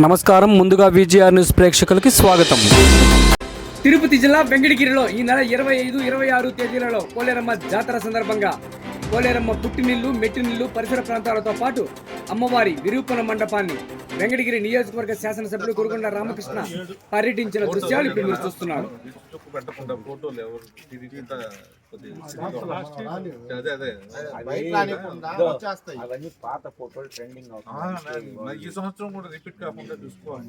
నమస్కారం. ముందుగా VGR news ప్రేక్షకులకి స్వాగతం. తిరుపతి జిల్లా వెంకటగిరిలో ఈ నెల ఇరవై ఐదు ఇరవై ఆరు తేదీలలో కోలేరమ్మ జాతర సందర్భంగా కోలేరమ్మ పుట్టినిల్లు మెట్టినిల్లు పరిసర ప్రాంతాలతో పాటు అమ్మవారి విరూపణ మండపాన్ని వెంకటగిరి నియోజకవర్గ శాసనసభ్యులు కురుగొండ రామకృష్ణ పర్యటించిన దృశ్యాలు ఇప్పుడు మీరు చూస్తున్నారు. అవన్నీ పాత ఫోటోలు ట్రెండింగ్ ఈ సంవత్సరం కూడా రిపీట్ కాకుండా చూసుకోవాలి.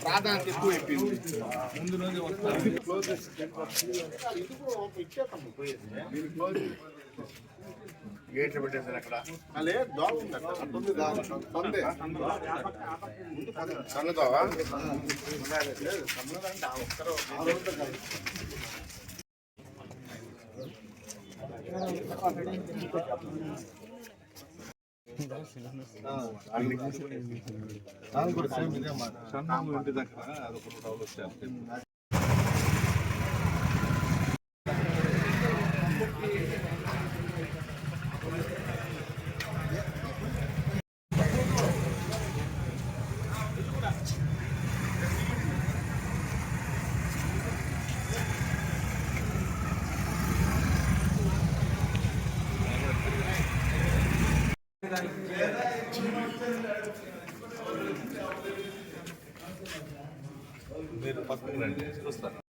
ప్రాధాన్యత ఎక్కువ అయిపోయింది ముందు రోజు వస్తారు గేట్లు పెట్టేసారు అక్కడ అలే ఇంటి దగ్గర అదొక డెవలప్ చేస్తారు మీరు పక్కన రండి చూస్తారు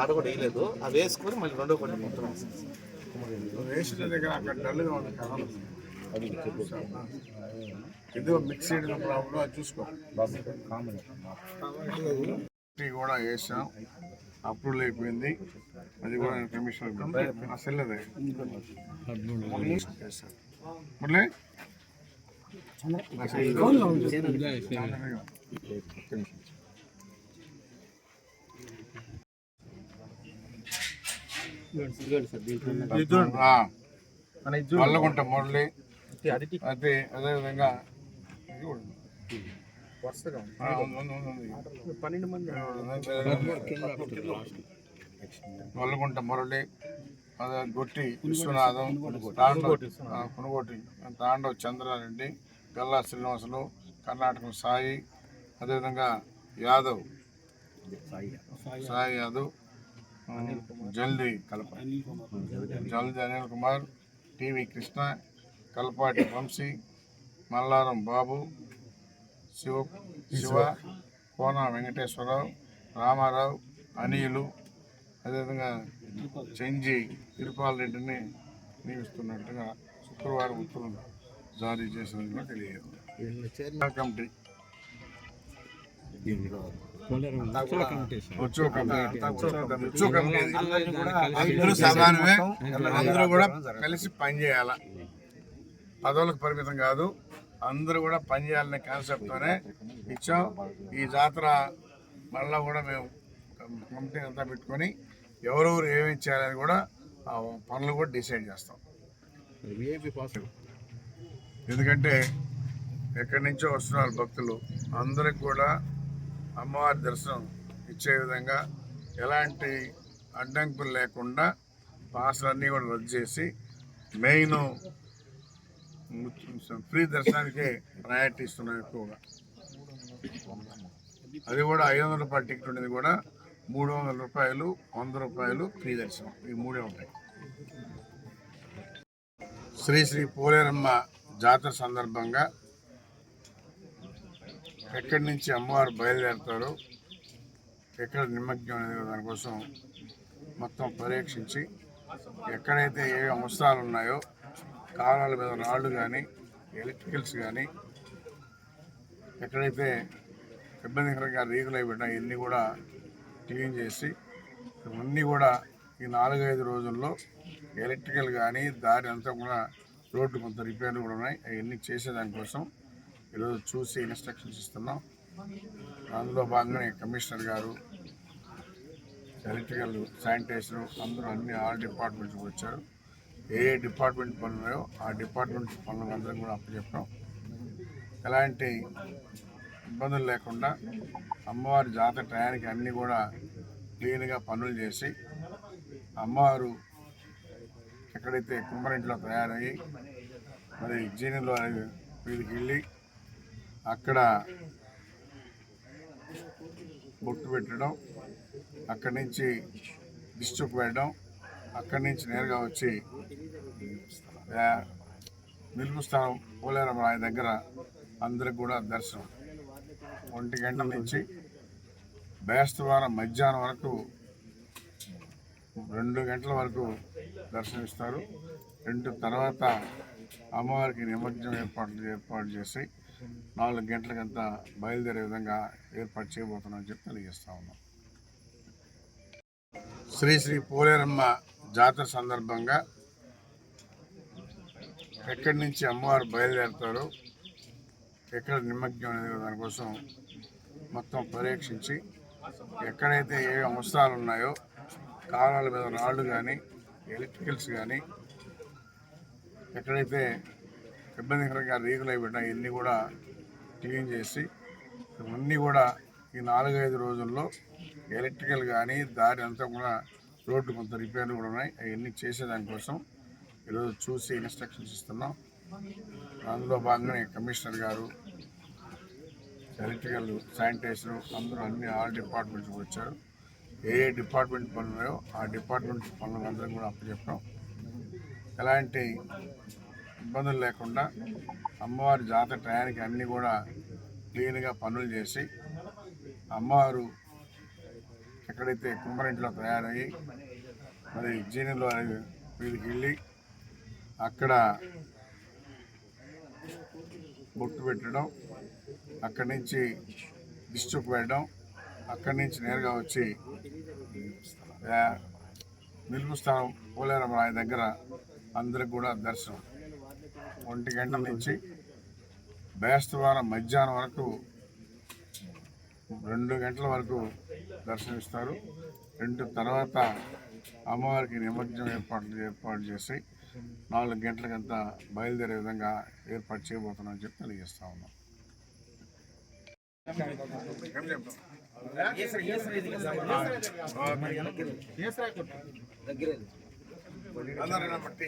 ఆడ కూడా వేయలేదు. అది వేసుకొని మళ్ళీ రెండో కొన్ని మొత్తం వేసిన దగ్గర అక్కడ డల్గా ఉంది కలర్ ఏదో మిక్స్ చేయడం ప్రాబ్లం అది చూసుకో. కూడా వేసాం. అప్రూవల్ అయిపోయింది. అది కూడా కమిషనర్ అసలు అదే. మురళి? వల్లగుంట మురళి. అదే అదే విధంగా వల్లగుంట మురళి అదే గొట్టి విశ్వనాథం కొనుగోటి తాండవ్ చంద్రారెడ్డి గల్లా శ్రీనివాసులు కర్ణాటక సాయి అదేవిధంగా యాదవ్. సాయి యాదవ్. జల్దీ కలప. జల్దీ అనిల్ కుమార్ టీవీ కృష్ణ కల్పాటి వంశీ మల్లారం బాబు శివ శివ కోన వెంకటేశ్వరరావు రామారావు అనిలు అదేవిధంగా చెంజి తిరుపాల్ రెడ్డిని నియమిస్తున్నట్టుగా శుక్రవారం ఉత్తర్వులు జారీ చేసినట్టుగా తెలియదు. కమిటీ. అందరూ సమానమే అందరూ కూడా కలిసి పనిచేయాల పదవులకు పరిమితం కాదు అందరూ కూడా పనిచేయాలనే కాన్సెప్ట్తోనే ఇచ్చాం. ఈ జాతర మళ్ళా కూడా మేము కమిటీ అంతా పెట్టుకొని ఎవరెవరు ఏమేమి చేయాలని కూడా పనులు కూడా డిసైడ్ చేస్తాం. ఎందుకంటే ఎక్కడి నుంచో వస్తున్నారు భక్తులు. అందరికి కూడా అమ్మవారి దర్శనం ఇచ్చే విధంగా ఎలాంటి అడ్డంకులు లేకుండా పాసులన్నీ కూడా రద్దు చేసి మెయిన్ ఫ్రీ దర్శనానికే ప్రయారిటీ ఇస్తున్నాం ఎక్కువగా. అది కూడా ఐదు వందల రూపాయల టికెట్ ఉండేది కూడా మూడు వందల రూపాయలు వంద రూపాయలు ఫ్రీ దర్శనం. ఈ మూడే ఉంటాయి. శ్రీ శ్రీ పోలేరమ్మ జాతర సందర్భంగా ఎక్కడి నుంచి అమ్మవారు బయలుదేరుతారో ఎక్కడ నిమగ్నం అనేది దానికోసం మొత్తం పరీక్షించి ఎక్కడైతే ఏ అవసరాలు ఉన్నాయో కాలాల మీద రాళ్ళు కానీ ఎలక్ట్రికల్స్ కానీ ఎక్కడైతే ఇబ్బందికరంగా రీగులు అయిపోయినా ఇవన్నీ కూడా క్లీన్ చేసి ఇవన్నీ కూడా ఈ నాలుగైదు రోజుల్లో ఎలక్ట్రికల్ కానీ దారి అంతా కూడా రోడ్డు కొంత రిపేర్లు కూడా ఉన్నాయి. అవన్నీ చేసేదానికోసం ఈరోజు చూసి ఇన్స్ట్రక్షన్స్ ఇస్తున్నాం. అందులో భాగంగానే కమిషనర్ గారు ఎలక్ట్రికల్ శానిటేషన్ అందరూ అన్ని ఆల్ డిపార్ట్మెంట్స్ వచ్చారు. ఏ ఏ డిపార్ట్మెంట్ పనులు ఆ డిపార్ట్మెంట్ పనులు అందరం కూడా అప్పచెప్పాం ఎలాంటి ఇబ్బందులు లేకుండా అమ్మవారి జాతర టయానికి అన్నీ కూడా క్లీన్గా పనులు చేసి అమ్మవారు ఎక్కడైతే కుంభరింట్లో తయారయ్యి మరి జీనిలో వీరికి వెళ్ళి అక్కడ బొట్టు పెట్టడం అక్కడి నుంచి డిస్ట్రిక్ట్ వేయడం అక్కడి నుంచి నేరుగా వచ్చి నిలుపు స్థానం పోలేరమ్మ రాయ దగ్గర అందరికి కూడా దర్శనం. ఒంటి గంట నుంచి బేస్తవారం మధ్యాహ్నం వరకు రెండు గంటల వరకు దర్శనమిస్తారు. రెండు తర్వాత అమ్మవారికి నిమజ్జనం ఏర్పాట్లు ఏర్పాటు చేసి నాలుగు గంటలకంతా బయలుదేరే విధంగా ఏర్పాటు చేయబోతున్నామని చెప్పి తెలియజేస్తా ఉన్నాం. శ్రీ శ్రీ పోలేరమ్మ జాతర సందర్భంగా ఎక్కడి నుంచి అమ్మవారు బయలుదేరుతారో ఎక్కడ నిమగ్నం అనేది దానికోసం మొత్తం పరీక్షించి ఎక్కడైతే ఏ అవసరాలు ఉన్నాయో కాలాల మీద రాళ్ళు కానీ ఎలక్ట్రికల్స్ కానీ ఎక్కడైతే ఇబ్బందికరంగా రీగులు అయిపోయినా ఇవన్నీ కూడా క్లీన్ చేసి ఇవన్నీ కూడా ఈ నాలుగైదు రోజుల్లో ఎలక్ట్రికల్ కానీ దారి అంతా కూడా రోడ్డు కొంత రిపేర్లు కూడా ఉన్నాయి. అవన్నీ చేసేదానికోసం ఈరోజు చూసి ఇన్స్ట్రక్షన్స్ ఇస్తున్నాం. అందులో భాగంగానే కమిషనర్ గారు ఎలక్ట్రికల్ శానిటైజర్ అందరూ అన్ని ఆల్ డిపార్ట్మెంట్స్ వచ్చారు. ఏ ఏ డిపార్ట్మెంట్ పనులు ఉన్నాయో ఆ డిపార్ట్మెంట్ పనులు అందరం కూడా అప్పచెప్పాం ఎలాంటి ఇబ్బందులు లేకుండా అమ్మవారి జాతర టయానికి అన్నీ కూడా క్లీన్గా పనులు చేసి అమ్మవారు ఎక్కడైతే కుంభరింట్లో తయారయ్యి మరి జీనిలో వీళ్ళకి వెళ్ళి అక్కడ బొట్టు పెట్టడం అక్కడి నుంచి డిస్ట్రిక్ట్ పెట్టడం అక్కడి నుంచి నేరుగా వచ్చి నిలుపు స్థానం పోలేరమ్మ దగ్గర అందరికి కూడా దర్శనం. ఒంటి గంటల నుంచి బేస్తవారం మధ్యాహ్నం వరకు రెండు గంటల వరకు దర్శనమిస్తారు రెండు తర్వాత అమ్మవారికి నిమజ్జనం ఏర్పాట్లు ఏర్పాటు చేసి నాలుగు గంటలకంతా బయలుదేరే విధంగా ఏర్పాటు చేయబోతున్నామని చెప్పి తెలియజేస్తా ఉన్నాం ఏం చెప్తాం? అందరూ నా బట్టి